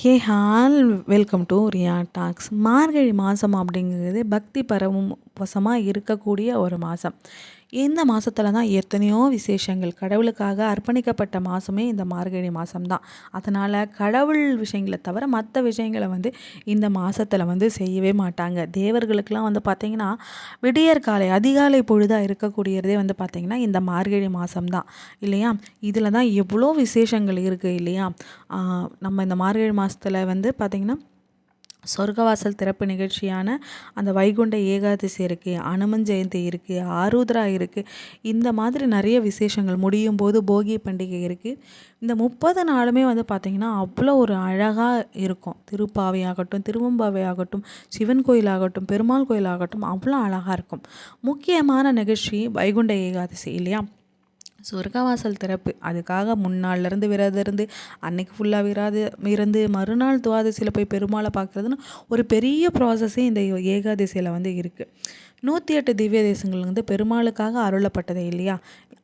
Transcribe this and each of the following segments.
Hey all welcome to Riya talks. மார்கழி மாதம் அப்படிங்கிறது பக்தி பரவும் வசமாக இருக்கக்கூடிய ஒரு மாதம் இந்த மாதத்தில் தான் எத்தனையோ விசேஷங்கள். கடவுளுக்காக அர்ப்பணிக்கப்பட்ட மாதமே இந்த மார்கழி மாதம் தான் அதனால் கடவுள் விஷயங்களை தவிர மற்ற விஷயங்களை வந்து இந்த மாதத்தில் வந்து செய்யவே மாட்டாங்க. தேவர்களுக்கெலாம் வந்து பார்த்திங்கன்னா விடியற் காலை அதிகாலை பொழுதாக இருக்கக்கூடியதே வந்து பார்த்திங்கன்னா இந்த மார்கழி மாதம் தான் இல்லையா? இதில் தான் எவ்வளோ விசேஷங்கள் இருக்குது இல்லையா? நம்ம இந்த மார்கழி மாதத்தில் வந்து பார்த்திங்கன்னா சொர்க்கவாசல் திறப்பு நிகழ்ச்சியான அந்த வைகுண்ட ஏகாதசி இருக்குது அனுமன் ஜெயந்தி இருக்குது ஆருத்ரா இருக்குது இந்த மாதிரி நிறைய விசேஷங்கள் முடியும் போது போகி பண்டிகை இருக்குது இந்த முப்பது நாளுமே வந்து பார்த்திங்கன்னா அவ்வளோ ஒரு அழகாக இருக்கும். திருப்பாவை ஆகட்டும் திருவம்பாவை ஆகட்டும் சிவன் கோயிலாகட்டும் பெருமாள் கோயிலாகட்டும் அவ்வளோ அழகாக இருக்கும். முக்கியமான நிகழ்ச்சி வைகுண்ட ஏகாதசி இல்லையா? சொர்க்கவாசல் திறப்பு. அதுக்காக முன்னாள்லேருந்து விரதம் இருந்து அன்னைக்கு ஃபுல்லாக விராது இருந்து மறுநாள் துவாதசியில் போய் பெருமாளை பார்க்குறதுன்னு ஒரு பெரிய ப்ராசஸே இந்த ஏகாதசியில் வந்து இருக்குது நூற்றி எட்டு திவ்ய தேசங்கள் வந்து பெருமாளுக்காக அருளப்பட்டது இல்லையா?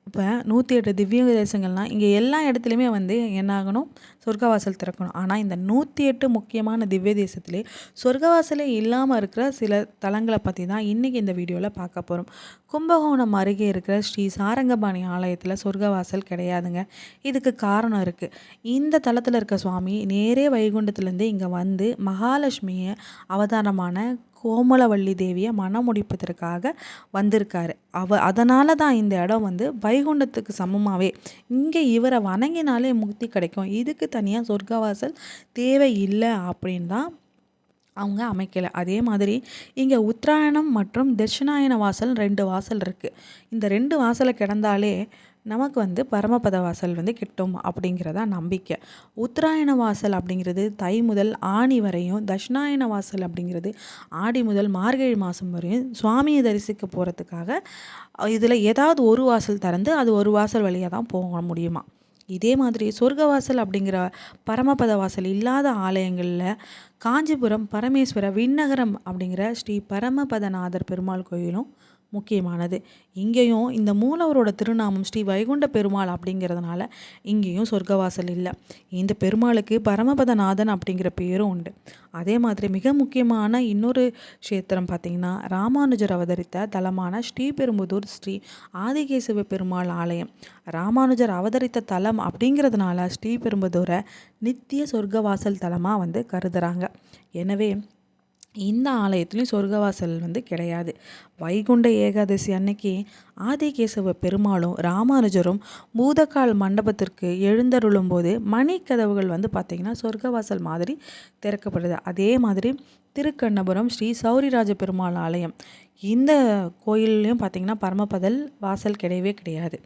இப்போ நூற்றி எட்டு திவ்ய தேசங்கள்னால் இங்கே எல்லா இடத்துலையுமே வந்து என்னாகணும்? சொர்க்கவாசல் திறக்கணும். ஆனால் இந்த நூற்றி எட்டு முக்கியமான திவ்ய தேசத்திலே சொர்க்கவாசலே இல்லாமல் இருக்கிற சில தலங்களை பற்றி தான் இன்றைக்கி இந்த வீடியோவில் பார்க்க போகிறோம் கும்பகோணம் அருகே இருக்கிற ஸ்ரீ சாரங்கபாணி ஆலயத்தில் சொர்க்கவாசல் கிடையாதுங்க. இதுக்கு காரணம் இருக்குது இந்த தலத்தில் இருக்க சுவாமி நேரே வைகுண்டத்துலேருந்து இங்கே வந்து மகாலட்சுமியை அவதாரமான கோமலவள்ளி தேவியை மனமுடிப்பதற்காக வந்திருக்காரு. அவ அதனால தான் இந்த இடம் வந்து வைகுண்டத்துக்கு சமமாகவே இங்கே இவரை வணங்கினாலே முக்தி கிடைக்கும். இதுக்கு தனியாக சொர்க்கவாசல் தேவை இல்லை அப்படின் தான் அவங்க அமைக்கலை. அதே மாதிரி இங்கே உத்தராயணம் மற்றும் தட்சிணாயன வாசல் ரெண்டு வாசல் இருக்குது இந்த ரெண்டு வாசலை கிடந்தாலே நமக்கு வந்து பரமபத வாசல் வந்து கிட்டும் அப்படிங்கிறதா நம்பிக்கை. உத்தராயண வாசல் அப்படிங்கிறது தை முதல் ஆணி வரையும் தட்சிணாயன வாசல் அப்படிங்கிறது ஆடி முதல் மார்கழி மாதம் வரையும் சுவாமியை தரிசிக்க போகிறதுக்காக இதில் ஏதாவது ஒரு வாசல் திறந்து அது ஒரு வாசல் வழியாக தான் போக முடியுமா? இதே மாதிரி சொர்க்கவாசல் அப்படிங்கிற பரமபத வாசல் இல்லாத ஆலயங்களில் காஞ்சிபுரம் பரமேஸ்வர விண்ணகரம் அப்படிங்கிற ஸ்ரீ பரமபதநாதர் பெருமாள் கோயிலும் முக்கியமானது. இங்கேயும் இந்த மூலவரோட திருநாமம் ஸ்ரீ வைகுண்ட பெருமாள் அப்படிங்கிறதுனால இங்கேயும் சொர்க்கவாசல் இல்லை. இந்த பெருமாளுக்கு பரமபதநாதன் அப்படிங்கிற பேரும் உண்டு. அதே மாதிரி மிக முக்கியமான இன்னொரு க்ஷேத்திரம் பார்த்திங்கன்னா ராமானுஜர் அவதரித்த தலமான ஸ்ரீபெரும்புதூர் ஸ்ரீ ஆதிகேசவ பெருமாள் ஆலயம். ராமானுஜர் அவதரித்த தலம் அப்படிங்கிறதுனால ஸ்ரீபெரும்புதூரை நித்திய சொர்க்கவாசல் தலமாக வந்து கருதுகிறாங்க எனவே இந்த ஆலயத்துலேயும் சொர்க்கவாசல் வந்து கிடையாது. வைகுண்ட ஏகாதசி அன்னைக்கு ஆதிகேசவ பெருமாளும் ராமானுஜரும் பூதக்கால் மண்டபத்திற்கு எழுந்தருளும் போது மணிக்கதவுகள் வந்து பார்த்திங்கன்னா சொர்க்கவாசல் மாதிரி திறக்கப்படுது. அதே மாதிரி திருக்கண்ணபுரம் ஸ்ரீ சௌரிராஜ பெருமாள் ஆலயம். இந்த கோயில்லையும் பார்த்திங்கன்னா பரமபதல் வாசல் கிடையவே கிடையாது.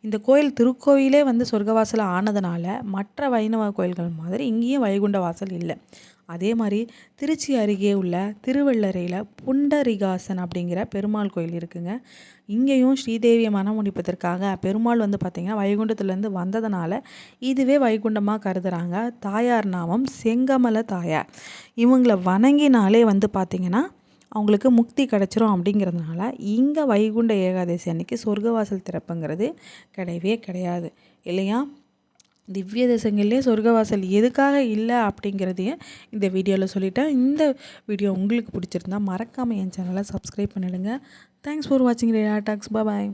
இந்த கோயில் திருக்கோயிலே வந்து சொர்க்கவாசல் ஆனதுனால மற்ற வைணவ கோயில்கள் மாதிரி இங்கேயும் வைகுண்ட வாசல் இல்லை. அதே மாதிரி திருச்சி அருகே உள்ள திருவள்ளரையில் புண்டரிகாசன் அப்படிங்கிற பெருமாள் கோயில் இருக்குங்க. இங்கேயும் ஸ்ரீதேவியை மனம் முடிப்பதற்காக பெருமாள் வந்து பார்த்திங்கன்னா வைகுண்டத்துலேருந்து வந்ததுனால இதுவே வைகுண்டமாக கருதுகிறாங்க தாயார் நாமம் செங்கமல தாயார். இவங்களை வணங்கினாலே வந்து பார்த்திங்கன்னா அவங்களுக்கு முக்தி கிடச்சிரும் அப்படிங்கிறதுனால இங்கே வைகுண்ட ஏகாதசி அன்னைக்கு சொர்க்கவாசல் திறப்புங்கிறது கிடையவே கிடையாது. இல்லையா? திவ்ய தேசங்கள்லேயே சொர்க்கவாசல் எதுக்காக இல்லை அப்படிங்கிறதையும் இந்த வீடியோவில் சொல்லிட்டேன். இந்த வீடியோ உங்களுக்கு பிடிச்சிருந்தா மறக்காமல் என் சேனலை சப்ஸ்கிரைப் பண்ணிடுங்க. தேங்க்ஸ் ஃபார் வாட்சிங் ரேடா டாக்ஸ் பாய்